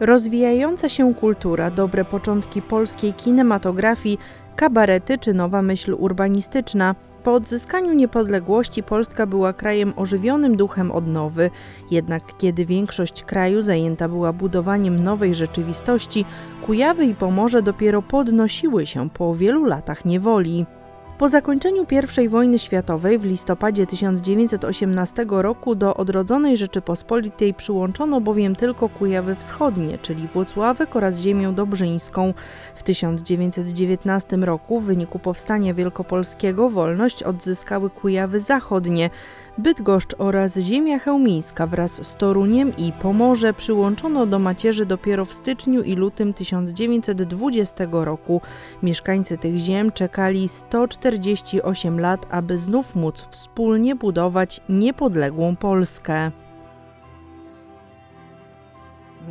Rozwijająca się kultura, dobre początki polskiej kinematografii, kabarety czy nowa myśl urbanistyczna. Po odzyskaniu niepodległości Polska była krajem ożywionym duchem odnowy, jednak kiedy większość kraju zajęta była budowaniem nowej rzeczywistości, Kujawy i Pomorze dopiero podnosiły się po wielu latach niewoli. Po zakończeniu I wojny światowej w listopadzie 1918 roku do odrodzonej Rzeczypospolitej przyłączono bowiem tylko Kujawy Wschodnie, czyli Włocławek oraz ziemię dobrzyńską. W 1919 roku w wyniku powstania wielkopolskiego wolność odzyskały Kujawy Zachodnie. Bydgoszcz oraz ziemia chełmińska wraz z Toruniem i Pomorze przyłączono do macierzy dopiero w styczniu i lutym 1920 roku. Mieszkańcy tych ziem czekali 148 lat, aby znów móc wspólnie budować niepodległą Polskę.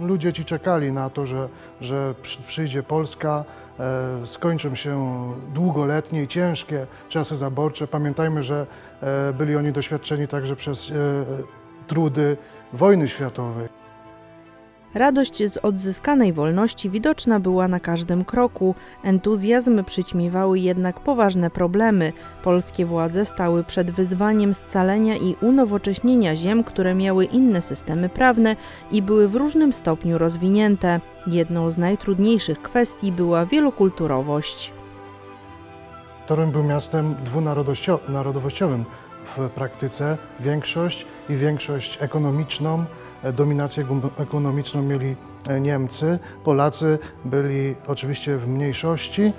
Ludzie ci czekali na to, że, że przy- przyjdzie Polska, e, skończą się długoletnie i ciężkie czasy zaborcze. Pamiętajmy, że e, byli oni doświadczeni także przez e, trudy wojny światowej. Radość z odzyskanej wolności widoczna była na każdym kroku. Entuzjazm przyćmiewały jednak poważne problemy. Polskie władze stały przed wyzwaniem scalenia i unowocześnienia ziem, które miały inne systemy prawne i były w różnym stopniu rozwinięte. Jedną z najtrudniejszych kwestii była wielokulturowość. Toruń był miastem dwunarodowościowym w praktyce. Większość i większość ekonomiczną, dominację ekonomiczną mieli e, Niemcy. Polacy byli oczywiście w mniejszości.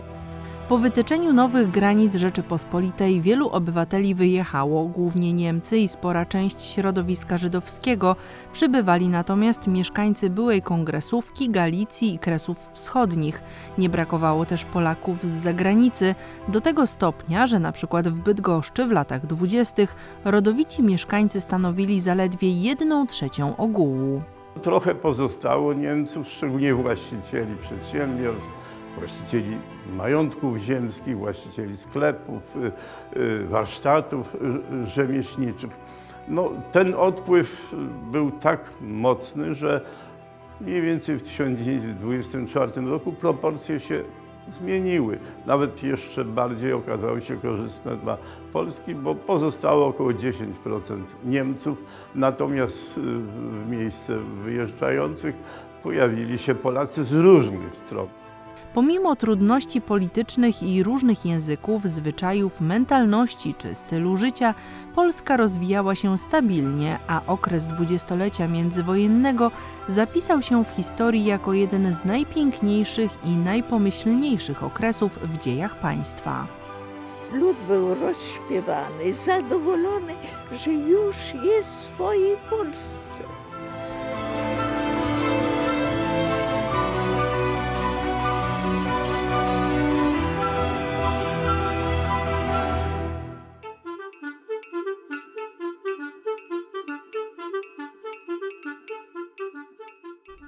Po wytyczeniu nowych granic Rzeczypospolitej wielu obywateli wyjechało, głównie Niemcy i spora część środowiska żydowskiego. Przybywali natomiast mieszkańcy byłej kongresówki, Galicji i Kresów Wschodnich. Nie brakowało też Polaków z zagranicy, do tego stopnia, że na przykład w Bydgoszczy w latach dwudziestych rodowici mieszkańcy stanowili zaledwie jedną trzecią ogółu. Trochę pozostało Niemców, szczególnie właścicieli przedsiębiorstw, właścicieli majątków ziemskich, właścicieli sklepów, y, y, warsztatów y, rzemieślniczych. No, ten odpływ był tak mocny, że mniej więcej w 1924 roku proporcje się zmieniły. Nawet jeszcze bardziej okazały się korzystne dla Polski, bo pozostało około 10% Niemców, natomiast w miejsce wyjeżdżających pojawili się Polacy z różnych stron. Pomimo trudności politycznych i różnych języków, zwyczajów, mentalności czy stylu życia, Polska rozwijała się stabilnie, a okres dwudziestolecia międzywojennego zapisał się w historii jako jeden z najpiękniejszych i najpomyślniejszych okresów w dziejach państwa. Lud był rozśpiewany, zadowolony, że już jest w swojej Polsce.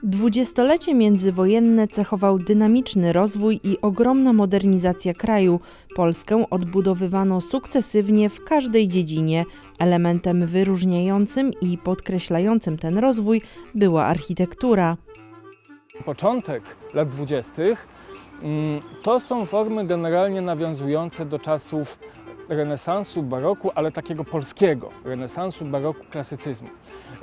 Dwudziestolecie międzywojenne cechował dynamiczny rozwój i ogromna modernizacja kraju. Polskę odbudowywano sukcesywnie w każdej dziedzinie. Elementem wyróżniającym i podkreślającym ten rozwój była architektura. początek lat dwudziestych mm, to są formy generalnie nawiązujące do czasów renesansu, baroku, ale takiego polskiego renesansu, baroku, klasycyzmu.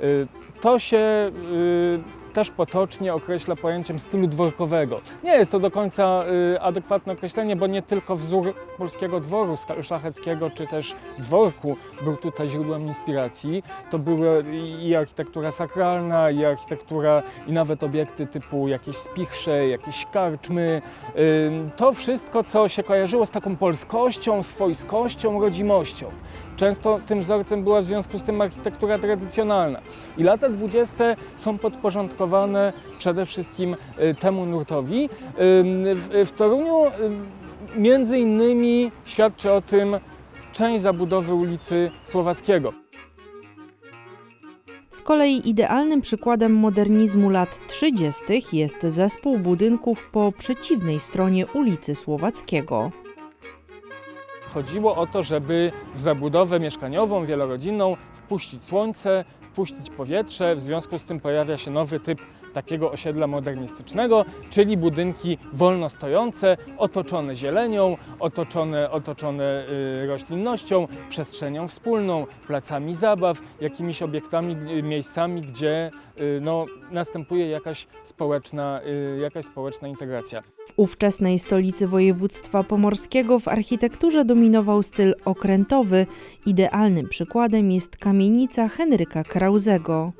Y, To się y, też potocznie określa pojęciem stylu dworkowego. Nie jest to do końca y, adekwatne określenie, bo nie tylko wzór polskiego dworu szlacheckiego czy też dworku był tutaj źródłem inspiracji. To była i architektura sakralna, i architektura, i nawet obiekty typu jakieś spichrze, jakieś karczmy. Ym, To wszystko, co się kojarzyło z taką polskością, swojskością, rodzimością. Często tym wzorcem była w związku z tym architektura tradycjonalna. I lata 20. są podporządkowane przede wszystkim y, temu nurtowi. W, Toruniu między innymi świadczy o tym część zabudowy ulicy Słowackiego. Z kolei idealnym przykładem modernizmu lat 30. jest zespół budynków po przeciwnej stronie ulicy Słowackiego. Chodziło o to, żeby w zabudowę mieszkaniową, wielorodzinną wpuścić słońce, wpuścić powietrze, w związku z tym pojawia się nowy typ takiego osiedla modernistycznego, czyli budynki wolno stojące, otoczone zielenią, otoczone, otoczone y, roślinnością, przestrzenią wspólną, placami zabaw, jakimiś obiektami, y, miejscami, gdzie y, no, następuje jakaś społeczna, jakaś społeczna integracja. W ówczesnej stolicy województwa pomorskiego w architekturze dominował styl okrętowy. Idealnym przykładem jest kamienica Henryka Krauzego.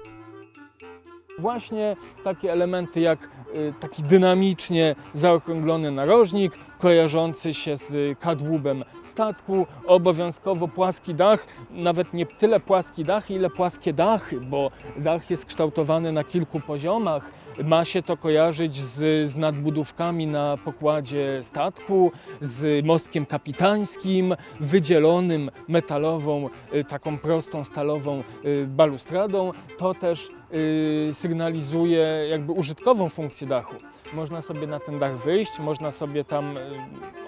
Właśnie takie elementy jak y, taki dynamicznie zaokrąglony narożnik, kojarzący się z kadłubem statku, obowiązkowo płaski dach, nawet nie tyle płaski dach, ile płaskie dachy, bo dach jest kształtowany na kilku poziomach. Ma się to kojarzyć z, z nadbudówkami na pokładzie statku, z mostkiem kapitańskim, wydzielonym metalową, y, taką prostą stalową y, balustradą. To też y, sygnalizuje jakby użytkową funkcję dachu. Można sobie na ten dach wyjść, można sobie tam y,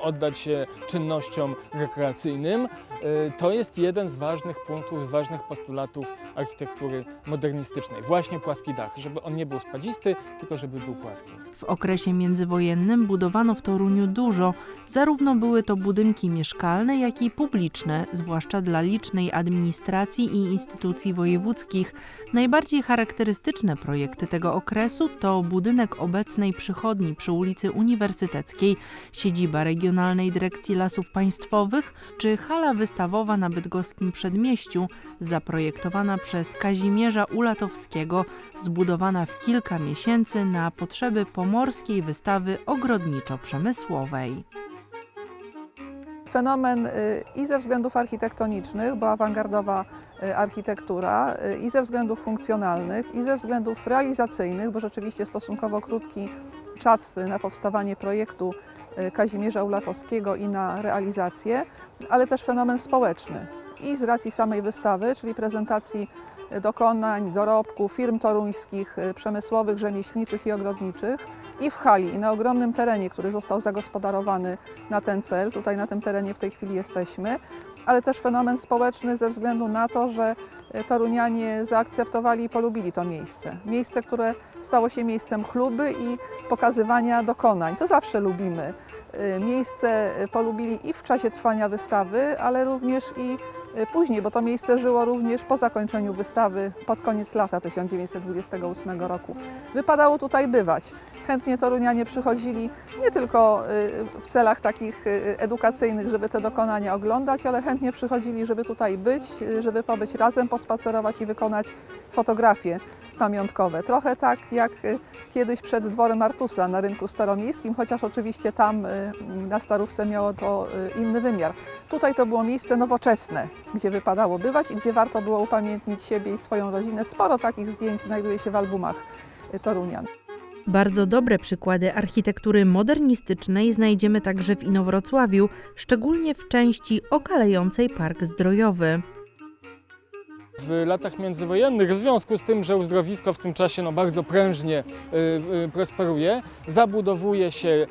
oddać się czynnościom rekreacyjnym. Y, To jest jeden z ważnych punktów, z ważnych postulatów architektury modernistycznej. Właśnie płaski dach, żeby on nie był spadzisty, tylko żeby był płaski. W okresie międzywojennym budowano w Toruniu dużo. Zarówno były to budynki mieszkalne, jak i publiczne, zwłaszcza dla licznej administracji i instytucji wojewódzkich. Najbardziej charakterystyczne projekty tego okresu to budynek obecnej przychodni przy ulicy Uniwersyteckiej, siedziba Regionalnej Dyrekcji Lasów Państwowych czy hala wystawowa na bydgoskim przedmieściu, zaprojektowana przez Kazimierza Ulatowskiego, zbudowana w kilka miesięcy na potrzeby pomorskiej wystawy ogrodniczo-przemysłowej. Fenomen y, i ze względów architektonicznych, bo awangardowa y, architektura, y, i ze względów funkcjonalnych, i ze względów realizacyjnych, bo rzeczywiście stosunkowo krótki czas na powstawanie projektu y, Kazimierza Ulatowskiego i na realizację, ale też fenomen społeczny. I z racji samej wystawy, czyli prezentacji y, dokonań, dorobków firm toruńskich, y, przemysłowych, rzemieślniczych i ogrodniczych, i w hali, i na ogromnym terenie, który został zagospodarowany na ten cel. Tutaj na tym terenie w tej chwili jesteśmy, ale też fenomen społeczny ze względu na to, że e, Torunianie zaakceptowali i polubili to miejsce. Miejsce, które stało się miejscem chluby i pokazywania dokonań. To zawsze lubimy. E, Miejsce e, polubili i w czasie trwania wystawy, ale również i e, później, bo to miejsce żyło również po zakończeniu wystawy pod koniec lata 1928 roku. Wypadało tutaj bywać. Chętnie Torunianie przychodzili nie tylko y, w celach takich y, edukacyjnych, żeby te dokonania oglądać, ale chętnie przychodzili, żeby tutaj być, y, żeby pobyć razem, pospacerować i wykonać fotografie pamiątkowe. Trochę tak jak y, kiedyś przed dworem Artusa na rynku staromiejskim, chociaż oczywiście tam y, na Starówce miało to y, inny wymiar. Tutaj to było miejsce nowoczesne, gdzie wypadało bywać i gdzie warto było upamiętnić siebie i swoją rodzinę. Sporo takich zdjęć znajduje się w albumach y, Torunian. Bardzo dobre przykłady architektury modernistycznej znajdziemy także w Inowrocławiu, szczególnie w części okalającej Park Zdrojowy. W latach międzywojennych, w związku z tym, że uzdrowisko w tym czasie no, bardzo prężnie y, y, prosperuje, zabudowuje się y,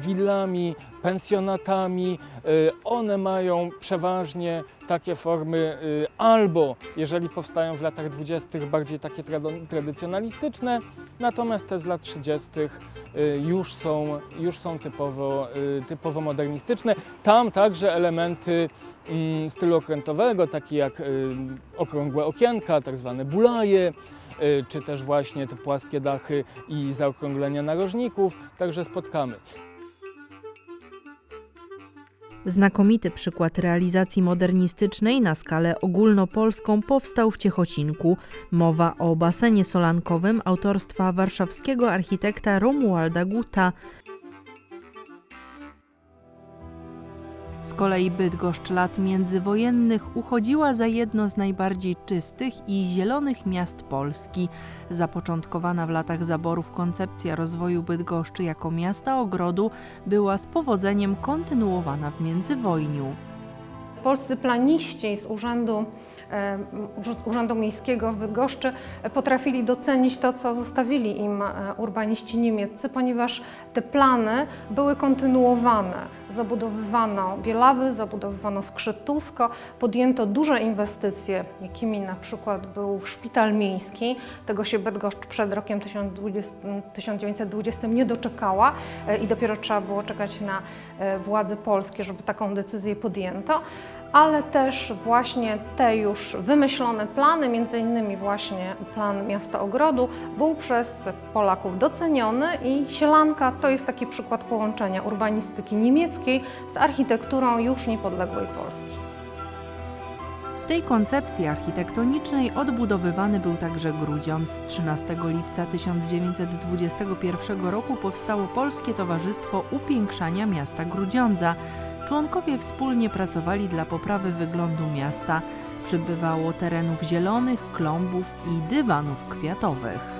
willami, pensjonatami. Y, one mają przeważnie takie formy y, albo, jeżeli powstają w latach 20., bardziej takie tradycjonalistyczne, natomiast te z lat 30. y, już są, już są typowo, typowo modernistyczne. Tam także elementy mm, stylu okrętowego, takie jak okrągłe okienka, tak zwane bulaje, czy też właśnie te płaskie dachy i zaokrąglenia narożników, także spotkamy. Znakomity przykład realizacji modernistycznej na skalę ogólnopolską powstał w Ciechocinku. Mowa o basenie solankowym autorstwa warszawskiego architekta Romualda Guta. Z kolei Bydgoszcz lat międzywojennych uchodziła za jedno z najbardziej czystych i zielonych miast Polski. Zapoczątkowana w latach zaborów koncepcja rozwoju Bydgoszczy jako miasta ogrodu była z powodzeniem kontynuowana w międzywojniu. Polscy planiści z urzędu, e, z urzędu Miejskiego w Bydgoszczy potrafili docenić to, co zostawili im e, urbaniści niemieccy, ponieważ te plany były kontynuowane. Zabudowywano Bielawy, zabudowywano Skrzytusko, podjęto duże inwestycje, jakimi na przykład był szpital miejski. Tego się Bydgoszcz przed rokiem 1020 1920 nie doczekała e, i dopiero trzeba było czekać na e, władze polskie, żeby taką decyzję podjęto ale też właśnie te już wymyślone plany, między innymi właśnie plan miasta ogrodu, był przez Polaków doceniony i Sielanka to jest taki przykład połączenia urbanistyki niemieckiej z architekturą już niepodległej Polski. W tej koncepcji architektonicznej odbudowywany był także Grudziądz. 13 lipca 1921 roku powstało Polskie Towarzystwo Upiększania Miasta Grudziądza. Członkowie wspólnie pracowali dla poprawy wyglądu miasta. Przybywało terenów zielonych, klombów i dywanów kwiatowych.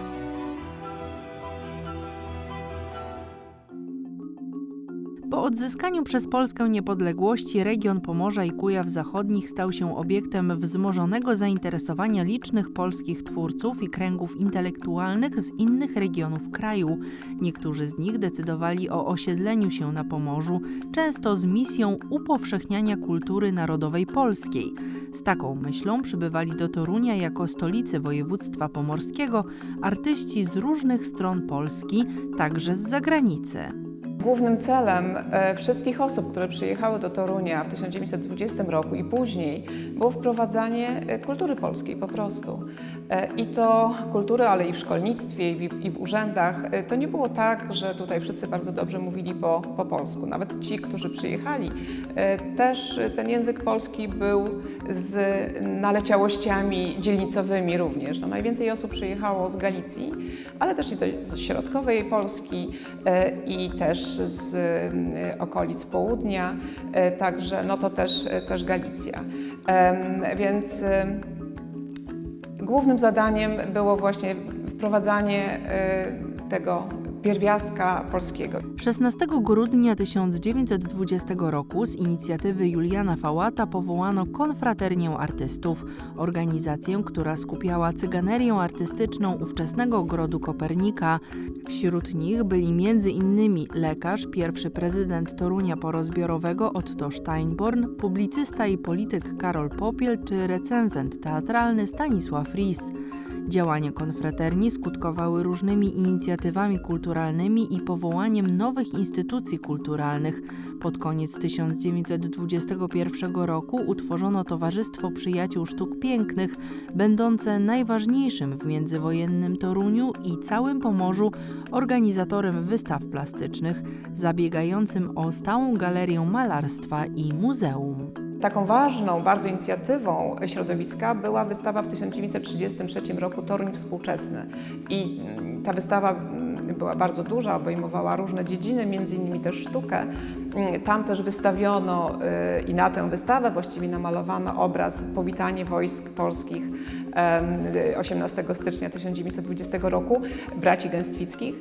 Po odzyskaniu przez Polskę niepodległości region Pomorza i Kujaw Zachodnich stał się obiektem wzmożonego zainteresowania licznych polskich twórców i kręgów intelektualnych z innych regionów kraju. Niektórzy z nich decydowali o osiedleniu się na Pomorzu, często z misją upowszechniania kultury narodowej polskiej. Z taką myślą przybywali do Torunia jako stolicy województwa pomorskiego artyści z różnych stron Polski, także z zagranicy. Głównym celem e, wszystkich osób, które przyjechały do Torunia w 1920 roku i później było wprowadzanie e, kultury polskiej po prostu. E, I to kultury, ale i w szkolnictwie, i w, i w urzędach. To nie było tak, że tutaj wszyscy bardzo dobrze mówili po, po polsku. Nawet ci, którzy przyjechali, też ten język polski był z naleciałościami dzielnicowymi również. No, najwięcej osób przyjechało z Galicji, ale też i ze, środkowej Polski i też z e, okolic południa, e, także no to też, też Galicja. Więc głównym zadaniem było właśnie wprowadzanie tego pierwiastka polskiego. 16 grudnia 1920 roku z inicjatywy Juliana Fałata powołano Konfraternię Artystów, organizację, która skupiała cyganerię artystyczną ówczesnego ogrodu Kopernika. Wśród nich byli m.in. lekarz, pierwszy prezydent Torunia porozbiorowego Otto Steinborn, publicysta i polityk Karol Popiel czy recenzent teatralny Stanisław Ries. Działania konfraterni skutkowały różnymi inicjatywami kulturalnymi i powołaniem nowych instytucji kulturalnych. Pod koniec 1921 roku utworzono Towarzystwo Przyjaciół Sztuk Pięknych, będące najważniejszym w międzywojennym Toruniu i całym Pomorzu organizatorem wystaw plastycznych, zabiegającym o stałą galerię malarstwa i muzeum. Taką ważną bardzo inicjatywą środowiska była wystawa w 1933 roku Toruń Współczesny. I mm, ta wystawa mm, była bardzo duża, obejmowała różne dziedziny, między innymi też sztukę. Mm, Tam też wystawiono y, i na tę wystawę właściwie namalowano obraz Powitanie wojsk polskich em, 18 stycznia 1920 roku, braci Gęstwickich.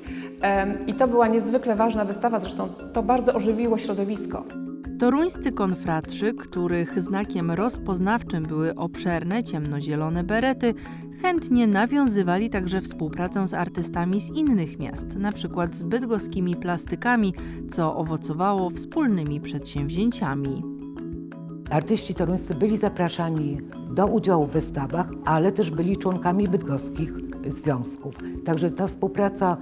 I to była niezwykle ważna wystawa, zresztą to bardzo ożywiło środowisko. Toruńscy konfratrzy, których znakiem rozpoznawczym były obszerne ciemnozielone berety, chętnie nawiązywali także współpracę z artystami z innych miast, np. z bydgoskimi plastykami, co owocowało wspólnymi przedsięwzięciami. Artyści toruńscy byli zapraszani do udziału w wystawach, ale też byli członkami bydgoskich związków. Także ta współpraca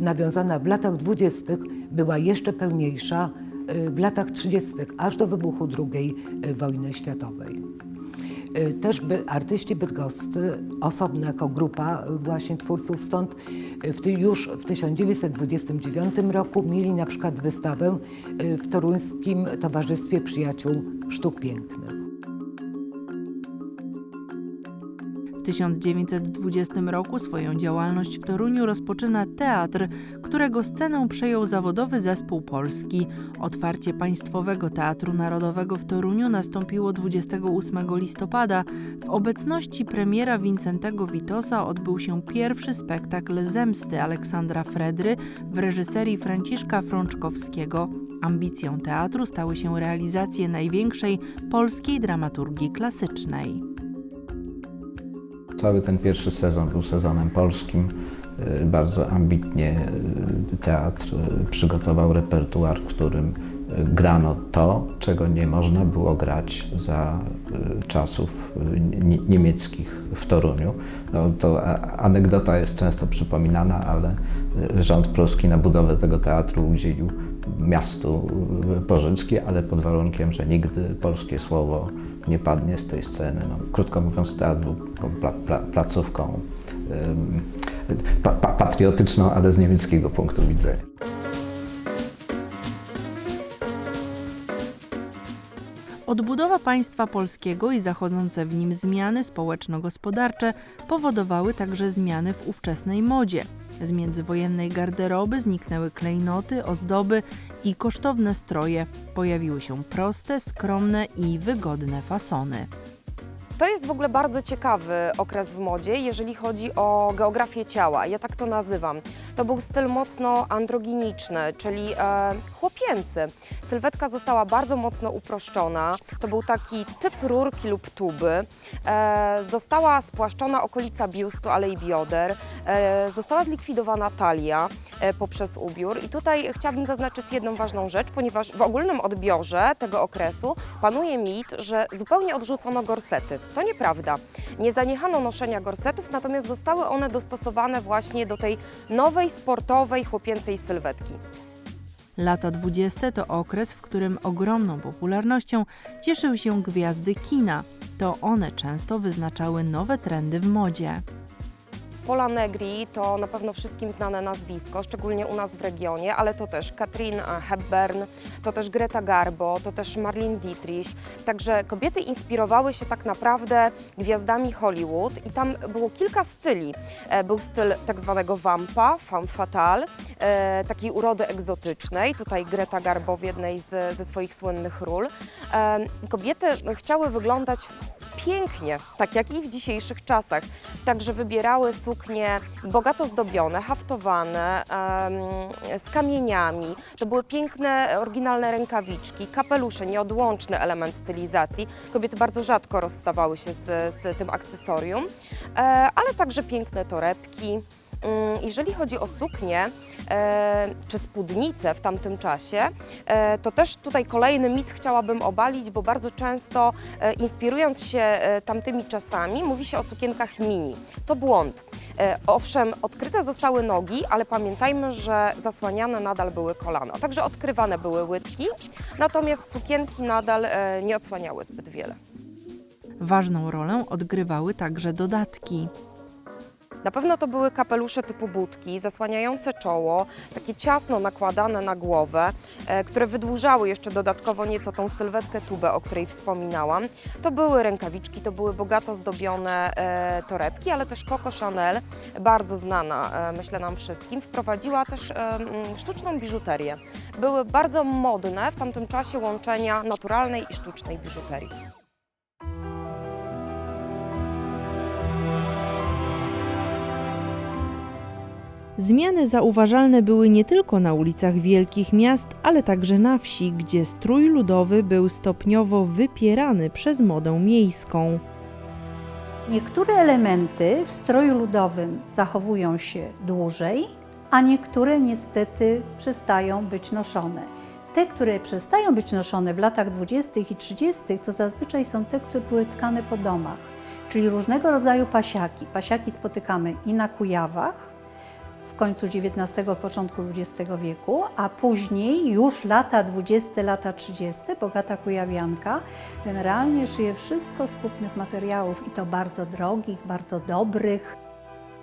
nawiązana w latach dwudziestych była jeszcze pełniejsza w latach 30., aż do wybuchu II wojny światowej. Y, Też by artyści bydgoscy, osobno jako grupa y, właśnie twórców stąd, y, w już w 1929 roku mieli na przykład wystawę y, w Toruńskim Towarzystwie Przyjaciół Sztuk Pięknych. 1920 roku swoją działalność w Toruniu rozpoczyna teatr, którego scenę przejął zawodowy zespół polski. Otwarcie Państwowego Teatru Narodowego w Toruniu nastąpiło 28 listopada. W obecności premiera Wincentego Witosa odbył się pierwszy spektakl Zemsty Aleksandra Fredry w reżyserii Franciszka Frączkowskiego. Ambicją teatru stały się realizacje największej polskiej dramaturgii klasycznej. Cały ten pierwszy sezon był sezonem polskim. Y, Bardzo ambitnie y, teatr y, przygotował repertuar, którym grano to, czego nie można było grać za czasów nie- niemieckich w Toruniu. No, to anegdota jest często przypominana, ale rząd pruski na budowę tego teatru udzielił miastu y, pożyczki, ale pod warunkiem, że nigdy polskie słowo nie padnie z tej sceny. No, krótko mówiąc, teatr był pla, pla, placówką ym, pa, pa, patriotyczną, ale z niemieckiego punktu widzenia. Odbudowa państwa polskiego i zachodzące w nim zmiany społeczno-gospodarcze powodowały także zmiany w ówczesnej modzie. Z międzywojennej garderoby zniknęły klejnoty, ozdoby i kosztowne stroje. Pojawiły się proste, skromne i wygodne fasony. To jest w ogóle bardzo ciekawy okres w modzie, jeżeli chodzi o geografię ciała. Ja tak to nazywam. To był styl mocno androginiczny, czyli e, chłopięcy. Sylwetka została bardzo mocno uproszczona. To był taki typ rurki lub tuby. E, została spłaszczona okolica biustu, ale i bioder. E, została zlikwidowana talia e, poprzez ubiór. I tutaj chciałabym zaznaczyć jedną ważną rzecz, ponieważ w ogólnym odbiorze tego okresu panuje mit, że zupełnie odrzucono gorsety. To nieprawda. Nie zaniechano noszenia gorsetów, natomiast zostały one dostosowane właśnie do tej nowej, sportowej, chłopięcej sylwetki. Lata 20 to okres, w którym ogromną popularnością cieszyły się gwiazdy kina. To one często wyznaczały nowe trendy w modzie. Pola Negri to na pewno wszystkim znane nazwisko, szczególnie u nas w regionie, ale to też Katrin Hepburn, to też Greta Garbo, to też Marlene Dietrich. Także kobiety inspirowały się tak naprawdę gwiazdami Hollywood i tam było kilka styli. E, Był styl tak zwanego vampa, femme fatale, e, takiej urody egzotycznej. Tutaj Greta Garbo w jednej z, ze swoich słynnych ról. E, Kobiety chciały wyglądać pięknie, tak jak i w dzisiejszych czasach. Także wybierały suknie bogato zdobione, haftowane, z kamieniami. To były piękne, oryginalne rękawiczki, kapelusze, nieodłączny element stylizacji. Kobiety bardzo rzadko rozstawały się z, z tym akcesorium, e, ale także piękne torebki. Mm, Jeżeli chodzi o suknie e, czy spódnice w tamtym czasie, e, to też tutaj kolejny mit chciałabym obalić, bo bardzo często e, inspirując się tamtymi czasami, mówi się o sukienkach mini. To błąd. Owszem, odkryte zostały nogi, ale pamiętajmy, że zasłaniane nadal były kolana. Także odkrywane były łydki, natomiast sukienki nadal nie odsłaniały zbyt wiele. Ważną rolę odgrywały także dodatki. Na pewno to były kapelusze typu budki, zasłaniające czoło, takie ciasno nakładane na głowę, e, które wydłużały jeszcze dodatkowo nieco tą sylwetkę tubę, o której wspominałam. To były rękawiczki, to były bogato zdobione e, torebki, ale też Coco Chanel, bardzo znana, e, myślę nam wszystkim, wprowadziła też sztuczną biżuterię. Były bardzo modne w tamtym czasie łączenia naturalnej i sztucznej biżuterii. Zmiany zauważalne były nie tylko na ulicach wielkich miast, ale także na wsi, gdzie strój ludowy był stopniowo wypierany przez modę miejską. Niektóre elementy w stroju ludowym zachowują się dłużej, a niektóre niestety przestają być noszone. Te, które przestają być noszone w latach 20. i 30., to zazwyczaj są te, które były tkane po domach, czyli różnego rodzaju pasiaki. Pasiaki spotykamy i na Kujawach, końcu XIX, początku XX wieku, a później już lata 20, lata 30, bogata kujawianka, generalnie szyje wszystko z kupnych materiałów i to bardzo drogich, bardzo dobrych.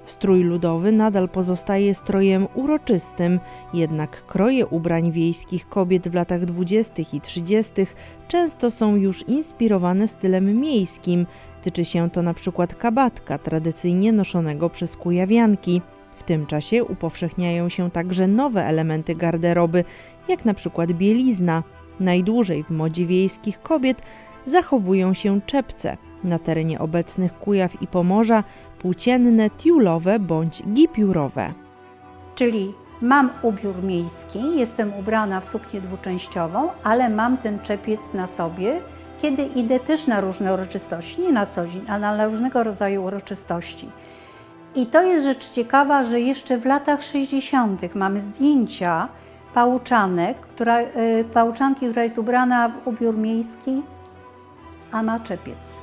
Strój ludowy nadal pozostaje strojem uroczystym, jednak kroje ubrań wiejskich kobiet w latach 20. i 30. często są już inspirowane stylem miejskim. Tyczy się to na przykład kabatka, tradycyjnie noszonego przez kujawianki. W tym czasie upowszechniają się także nowe elementy garderoby, jak na przykład bielizna. Najdłużej w modzie wiejskich kobiet zachowują się czepce. Na terenie obecnych Kujaw i Pomorza płócienne, tiulowe bądź gipiurowe. Czyli mam ubiór miejski, jestem ubrana w suknię dwuczęściową, ale mam ten czepiec na sobie, kiedy idę też na różne uroczystości, nie na co dzień, a na różnego rodzaju uroczystości. I to jest rzecz ciekawa, że jeszcze w latach 60. mamy zdjęcia Pałuczanek, która, y, Pałuczanki, która jest ubrana w ubiór miejski, a ma czepiec.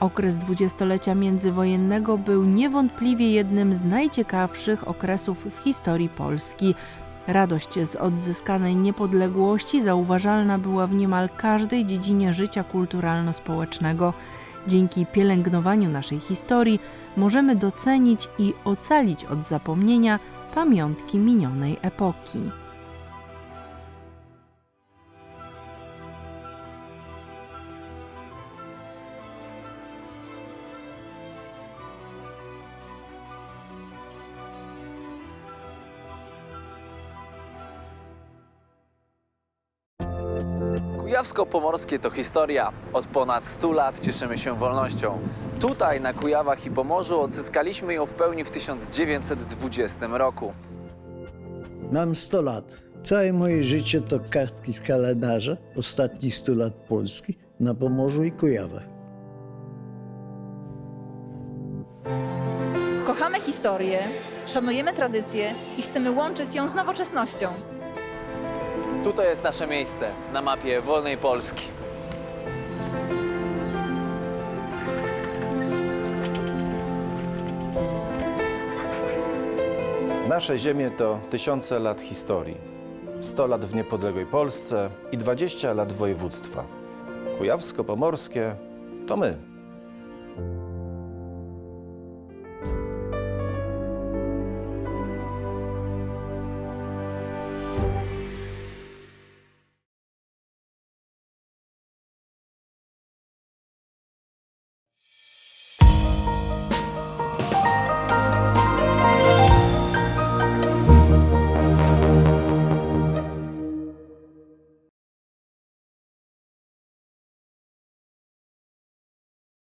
Okres dwudziestolecia międzywojennego był niewątpliwie jednym z najciekawszych okresów w historii Polski. Radość z odzyskanej niepodległości zauważalna była w niemal każdej dziedzinie życia kulturalno-społecznego. Dzięki pielęgnowaniu naszej historii możemy docenić i ocalić od zapomnienia pamiątki minionej epoki. Kujawsko-Pomorskie to historia. Od ponad 100 lat cieszymy się wolnością. Tutaj na Kujawach i Pomorzu odzyskaliśmy ją w pełni w 1920 roku. Mam 100 lat. Całe moje życie to kartki z kalendarza ostatnich 100 lat Polski na Pomorzu i Kujawach. Kochamy historię, szanujemy tradycję i chcemy łączyć ją z nowoczesnością. Tutaj jest nasze miejsce na mapie wolnej Polski. Nasze ziemie to tysiące lat historii. 100 lat w niepodległej Polsce i 20 lat województwa. Kujawsko-Pomorskie to my.